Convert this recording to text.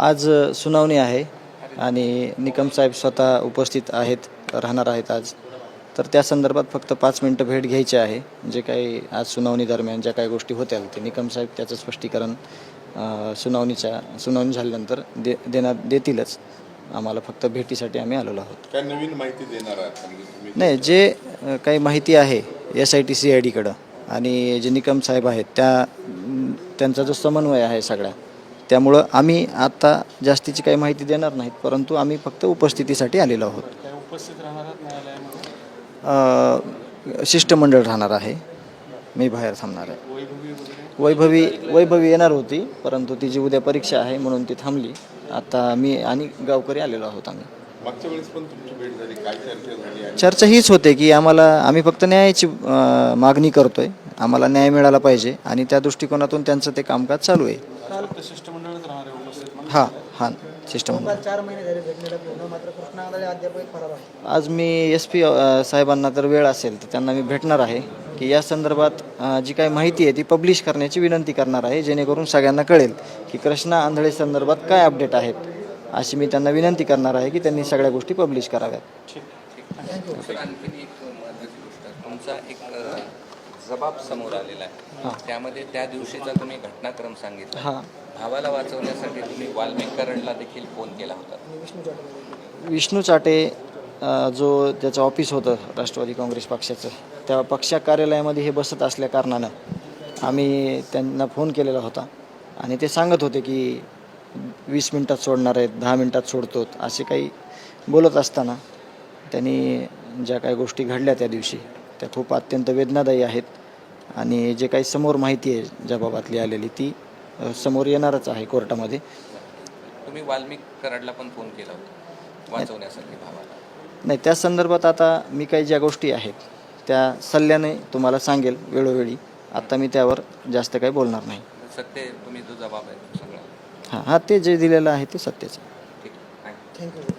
आज सुनावणी आहे आणि निकम साहेब स्वतः उपस्थित आहेत राहणार आहेत आज. तर त्या संदर्भात फक्त पाच मिनटं भेट घ्यायची आहे. जे काही आज सुनावणी दरम्यान ज्या काही गोष्टी होत्या ते निकम साहेब त्याचं स्पष्टीकरण सुनावणीच्या सुनावणी झाल्यानंतर दे देणार देतीलच. आम्हाला फक्त भेटीसाठी आम्ही आलेलो आहोत. काय नवीन माहिती देणार आहात? म्हणजे नाही जे काही माहिती आहे S I T C I डीकडं आणि जे निकम साहेब आहेत त्या त्यांचा जो समन्वय आहे सगळ्या त्यामुळं आम्ही आता जास्तीची काही माहिती देणार नाहीत परंतु आम्ही फक्त उपस्थितीसाठी आलेलो आहोत. शिष्टमंडळ राहणार आहे. मी बाहेर थांबणार आहे. वैभवी वैभवी येणार होती परंतु तिची उद्या परीक्षा आहे म्हणून ती थांबली. आता मी आणि गावकरी आलेलो आहोत आम्ही. चर्चा हीच होते की आम्हाला आम्ही फक्त न्यायाची मागणी करतोय. आम्हाला न्याय मिळाला पाहिजे आणि त्या दृष्टिकोनातून त्यांचं ते कामकाज चालू आहे. हां हां शिष्टमंडळ चार महिने झाले भेटलेला पूर्ण मात्र कृष्णा आंधळे अद्याप फरार आहे. आज मी एस पी साहेबांना जर वेळ असेल तर त्यांना मी भेटणार आहे. की या संदर्भात अ, जी काही माहिती आहे ती पब्लिश करण्याची विनंती करणार आहे जेणेकरून सगळ्यांना कळेल की कृष्णा आंधळे संदर्भात काय अपडेट आहेत अशी मी त्यांना विनंती करणार आहे की त्यांनी सगळ्या गोष्टी पब्लिश कराव्यात. सर आणखीन एक महत्त्वाची गोष्ट तुमचा एक अ, जबाब समोर आलेला आहे. त्यामध्ये त्या दिवशीचा तुम्ही घटनाक्रम सांगितला. हां. भावाला वाचवण्यासाठी तुम्ही वाल्मिक करंडला देखील फोन केला होता. विष्णू चाटे जो त्याचं ऑफिस होतं राष्ट्रवादी काँग्रेस पक्षाचं त्या पक्षा कार्यालयामध्ये हे बसत असल्या कारणानं आम्ही त्यांना फोन केलेला होता. आणि ते सांगत होते की वीस मिनटात सोडणार आहेत दहा मिनटात सोडतो असे काही बोलत असताना त्यांनी ज्या काही गोष्टी घडल्या त्या दिवशी त्या खूप अत्यंत वेदनादायी आहेत. आणि जे काही समोर माहिती आहे ज्या बाबातली आलेली ती समोर येणारच आहे कोर्टामध्ये. तुम्ही वाल्मिक करंडला पण फोन केला होता वाचवण्यासाठी भावाला. नाही त्या संदर्भात आता मी काही ज्या गोष्टी आहेत त्या सल्ल्याने तुम्हाला सांगेल वेळोवेळी. आता मी त्यावर जास्त काही बोलणार नाही. सत्य तुम्ही जो जबाब आहे तो सगळा. हां हां ते जे दिलेलं आहे ते सत्याचं ठीक आहे. थँक्यू